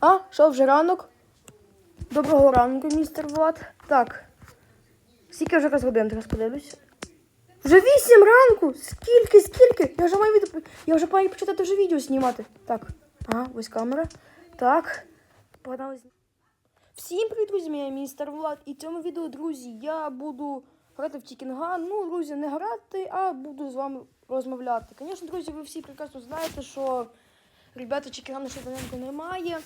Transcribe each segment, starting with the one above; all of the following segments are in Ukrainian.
А, що вже ранок? Доброго ранку, містер Влад. Так. Скільки вже раз годин, зараз подивлюсь. Вже вісім ранку! Скільки, скільки? Я вже маю відео. Я вже маю почати вже відео знімати. Так. Ага, ось камера. Так. Погнали. Всім привіт, друзі, я містер Влад. І в цьому відео, друзі, я буду грати в Тікінган. Ну, друзі, не грати, а буду з вами розмовляти. Звісно, друзі, ви всі прекрасно знаєте, що ребята Чікігану ще давненько немає.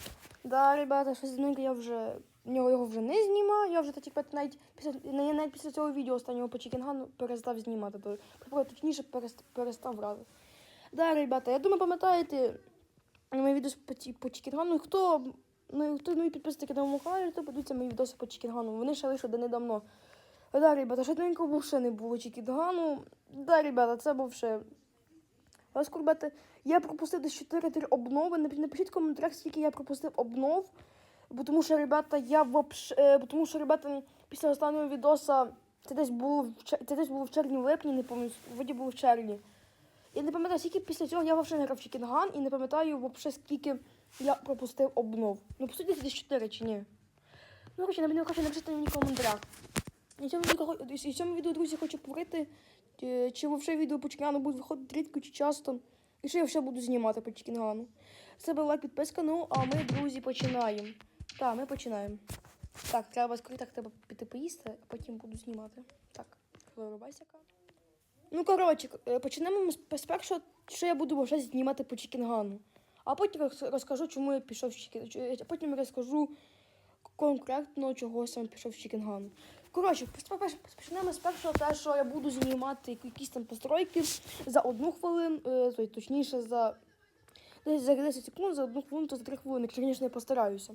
Да, ребята, давненько я вже нього його вже не знімаю. Я вже так, типу, навіть після навіть після цього відео останнього по Чікінгану перестав знімати. То, тобто, точніше, перестав, перестав. Да, ребята, я думаю, пам'ятаєте мої відео по, по Чікінгану. Хто ну, хто нові підписники на моєму каналі, то подивіться мої відоси по Чікінгану. Вони ще лише недавно. Да, ребята, ще давненько був ще не було Чікінгану. Да, ребята, це був ще. Вас курбати, я пропустив десь 4 обнови. Напишіть в коментарях, скільки я пропустив обнов. Бо тому що, ребята, я вообще, е, тому що, ребята, після останнього відоса, це десь було в це десь було в червні-липні, не пам'ятаю, вроді було в червні. Я не пам'ятаю, скільки після цього я взагалі не грав Чікінган і не пам'ятаю взагалі, скільки я пропустив обнов. Ну, по суті, десь 4 чи ні. Ну, коротше, не хочу напишіть мені в коментарях. І в цьому відео, друзі, хочу поговорити, чи взагалі відео по Чікінгану будуть виходити рідко чи часто. І що я ще буду знімати по Чікінгану. Це була підписка, ну, а ми, друзі, починаємо. Так, ми починаємо. Так, треба так треба піти поїсти, а потім буду знімати. Так, вирубайся. Ну, коротше, е, почнемо з- першого, що я буду вже знімати по Чікінгану. А потім розкажу, чому я пішов в Чікінгану. Потім розкажу конкретно, чого саме пішов в Чікінгану. Коротше, почнемо з першого, те, що я буду знімати якісь там постройки за одну хвилину, е, точніше, за десь за 10 секунд, за одну хвилину, то за 3 хвилини, якщо, звісно, я постараюся.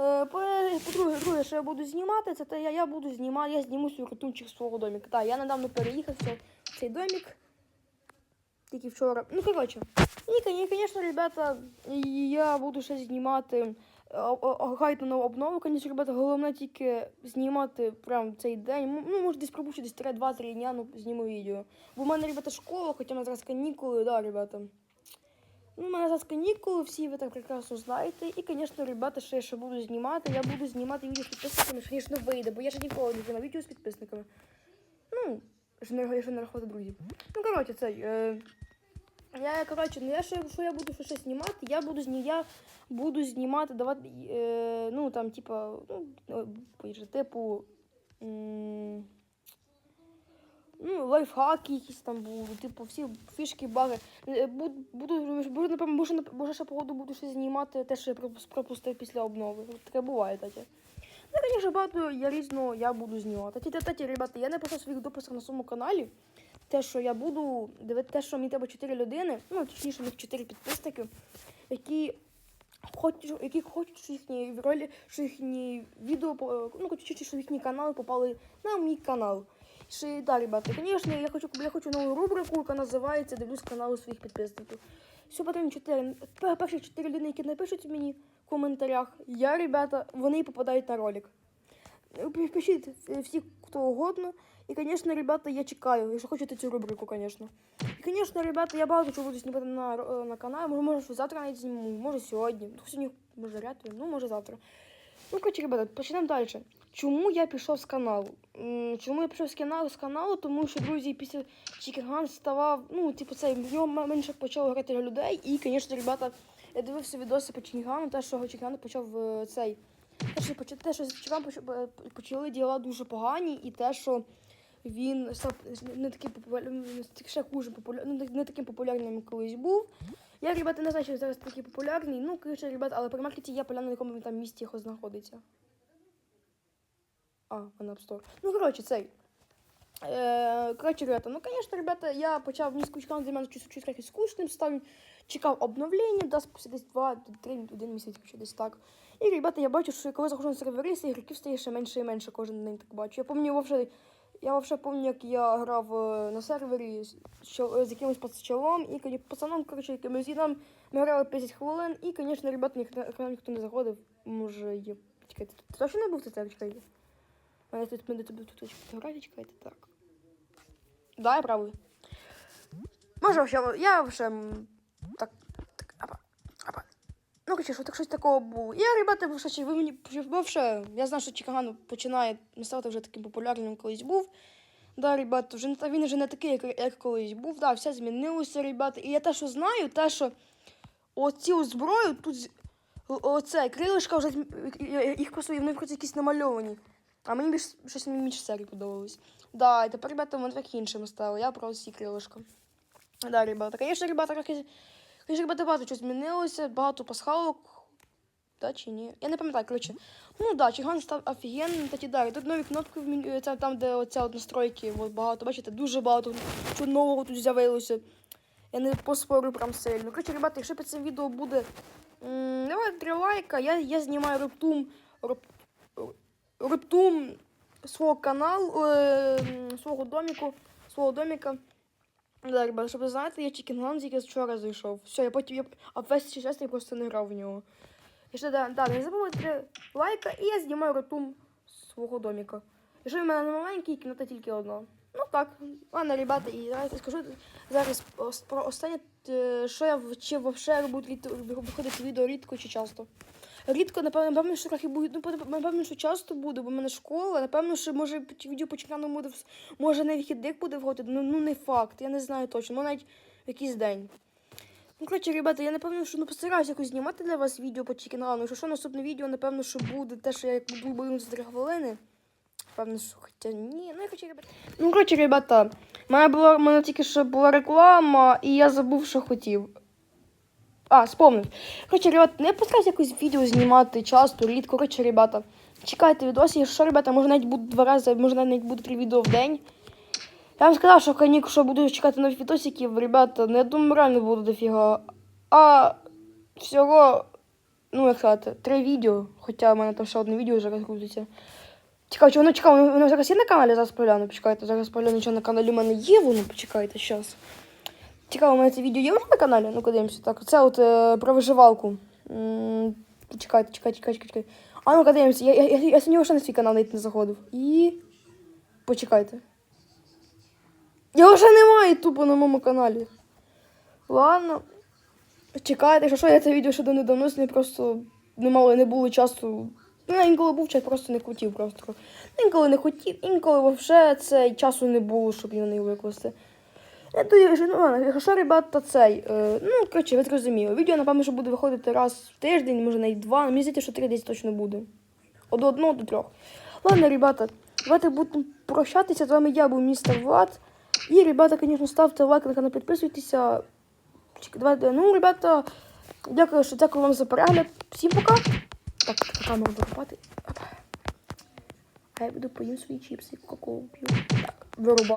Е, по- По-друге, друге, що я буду знімати, це те, я, я буду знімати, я зніму свій рятунчик свого домика. Так, я недавно переїхав в цей домик. Тільки вчора. Ну, коротше. І, звісно, ребята, я буду ще знімати о- о- гайд на обнову. Звісно, ребята, головне тільки знімати прям цей день. Ну, може, десь пропущу десь 2-3 дня, ну, зніму відео. Бо в мене, ребята, школа, хоча в мене зараз канікули, да, ребята. Ну, у мене зараз канікули, всі ви так прекрасно знаєте. І, звісно, ребята, що я ще буду знімати. Я буду знімати відео з підписниками, що, звісно, вийде, бо я ще ніколи не знімав відео з підписниками. Ну, не, що не рахувати друзів. Ну, коротше, це. Е, я, коротше, ну я що, що я буду щось знімати, я буду я буду знімати, давати, е, ну, там, типа, ну, е, типу. м, Ну, лайфхаки якісь там будуть, типу, всі фішки, баги. Е, Буду, буду, напевно, може, може ще погоду буду щось знімати, те, що я пропустив після обнови. Таке буває таке. Ну, звісно, багато я різного я буду знімати. Ті, таті, ребята, я не писав своїх дописах на своєму каналі. Те, що я буду дивити, те, що мені треба 4 людини, ну, точніше, них 4 підписники, які хочуть, які хочуть, що їхні ролі, що їхні відео, ну, хочуть, що їхні канали попали на мій канал. Ще, да, ребята, звісно, я хочу, я хочу нову рубрику, яка називається Дивлюсь канали своїх підписників. Все потрібно 4, перші 4 людини, які напишуть мені в коментарях, я, ребята, вони попадають на ролик. Пи- Пишіть е, всі, хто угодно. І, звісно, ребята, я чекаю, якщо хочете цю рубрику, звісно. І, звісно, ребята, я багато чого буду знімати на, на каналі. Може, може, завтра навіть зніму, може сьогодні. Ну, Сьогодні, може, ряд, ну, може завтра. Ну, коротше, ребята, почнемо далі. Чому я пішов з каналу? Чому я пішов з каналу? З каналу, тому що, друзі, після Чікіган ставав, ну, типу, це, в менше почало грати людей. І, звісно, ребята, я дивився відоси по Чікігану, те, що Чікіган почав е, цей. Те, що, що з поч- е, почали діла дуже погані, і те, що він став не таким популярним, ще хуже популярним, не, не таким популярним, колись був. Я, ребята, не знаю, чи зараз такий популярний. Ну, коротше, ребята, але при маркеті я поляну, на якому він там місті його знаходиться. А, вона App. Ну, коротше, цей. Е, коротше, ребята, ну, звісно, ребята, я почав для мене щось щось трохи скучним став. Чекав обновлення, спустя десь 2-3 один місяць, чи десь так. І, ребята, я бачу, що коли заходжу на сервери, ігроків стає ще менше і менше кожен день так бачу. Я пам'ятаю, я вообще пам'ятаю, як я грав е, на сервері що- з якимось пацачалом і пацаном, коротше, якимось. І там ми грали 50 хвилин, і, звісно, ребята, ніхто, нам ніхто не заходив. Може, є. Чекайте, ти точно не був це? Чекайте. А я тут мене тут фотографії, чекайте, так. Да, я правий. Може, я вообще м, так, так, апа, апа. Ну, що так щось такого було. Я, ребята, ви мені бувше, я знаю, що Чикаган починає ставати вже таким популярним колись був. Да, ребята, вже він вже не такий, як, як колись був. Да, все змінилося, ребята. І я те, що знаю, те, що оцю зброю тут оце крилишка вже їх просто вони просто якісь намальовані. А мені більш щось більш серії подобалось. Да, і тепер, ребята, вони так іншими стали. Я про ці крилишка. Да, ребята. Конечно, ребята, як і- Конечно, ребята, багато чого змінилося, багато пасхалок. Да, чи ні? Я не пам'ятаю, коротше. Ну да, Чиган став офігенним, та ті далі. Тут нові кнопки в меню, це там, де оця от настройки, от багато, бачите, дуже багато чого нового тут з'явилося. Я не поспорю прям сильно. Коротше, ребята, якщо під цим відео буде. м, Давайте три лайка, я, я знімаю рептум. Реп, рептум свого каналу, е, свого доміку, свого доміка. Да, ребята, щоб ви знаєте, я Чікінган тільки вчора зайшов. Все, я потім. Я, а весь час я просто не грав в нього. І ще да, да, не забувайте лайка, і я знімаю ротум свого доміка. Якщо в мене не маленький, кімната тільки одна. Ну так, ладно, ребята, і давайте скажу зараз про останнє, е, що я в- чи взагалі буду рід- виходити відео рідко чи часто. Рідко, напевно, напевно, що трохи буде, ну, напевно, що часто буде, бо в мене школа, напевно, що може відео по чекану буде, може не вихідник буде виходити, ну, ну не факт, я не знаю точно, може навіть якийсь день. Ну, коротше, ребята, я напевно, що ну, постараюся якось знімати для вас відео по чекіналу. Якщо що, наступне відео, напевно, що буде те, що я як буду буду за 3 хвилини. Певно, що хоча ні. Ну, я коротше, ребята. Ну, коротше, ребята, в мене була мене тільки що була реклама, і я забув, що хотів. А, спомнив. Коротше, ребята, не постараюся якось відео знімати часто, рідко. Коротше, ребята, чекайте відосі, що, ребята, може навіть буде два рази, може навіть буде три відео в день. Я вам сказав, що канік, що буду чекати нових відосиків, ребята, я думаю, реально буде дофіга. А всього, ну як сказати, три відео, хоча в мене там ще одне відео зараз крутиться. Цікаво, чи воно цікаво, воно, зараз є на каналі, зараз погляну, почекайте, зараз погляну, що на каналі в мене є, воно, почекайте, щас. Цікаво, у мене це відео є вже на каналі? Ну, подивимося. Так, це от е, про виживалку. М, Чекайте, чекайте, чекайте, чекайте. А ну дивимося, я, я, я, я сьогодні ще на свій канал навіть не заходив. І. Почекайте. Його вже немає тупо на моєму каналі. Ладно. Чекайте, що, що я це відео ще недавно не просто не мало, не було часу. Ну, інколи був час, просто не хотів просто. Інколи не хотів, інколи взагалі цей часу не було, щоб його не викласти. Я думаю, що, ну, якщо, ребята, цей, е, ну, коротше, ви зрозуміли. Відео, напевно, що буде виходити раз в тиждень, може навіть два. Мені здається, що три десь точно буде. От до одного до трьох. Ладно, ребята, давайте будемо прощатися. З вами я був містер Влад. І, ребята, звісно, ставте лайк, на канал, підписуйтеся. Давайте, ну, ребята, дякую, що дякую вам за перегляд. Всім пока. Так, так, камеру. Опа. А я буду поїм свої чіпси, кока-колу п'ю. Так, вирубаю.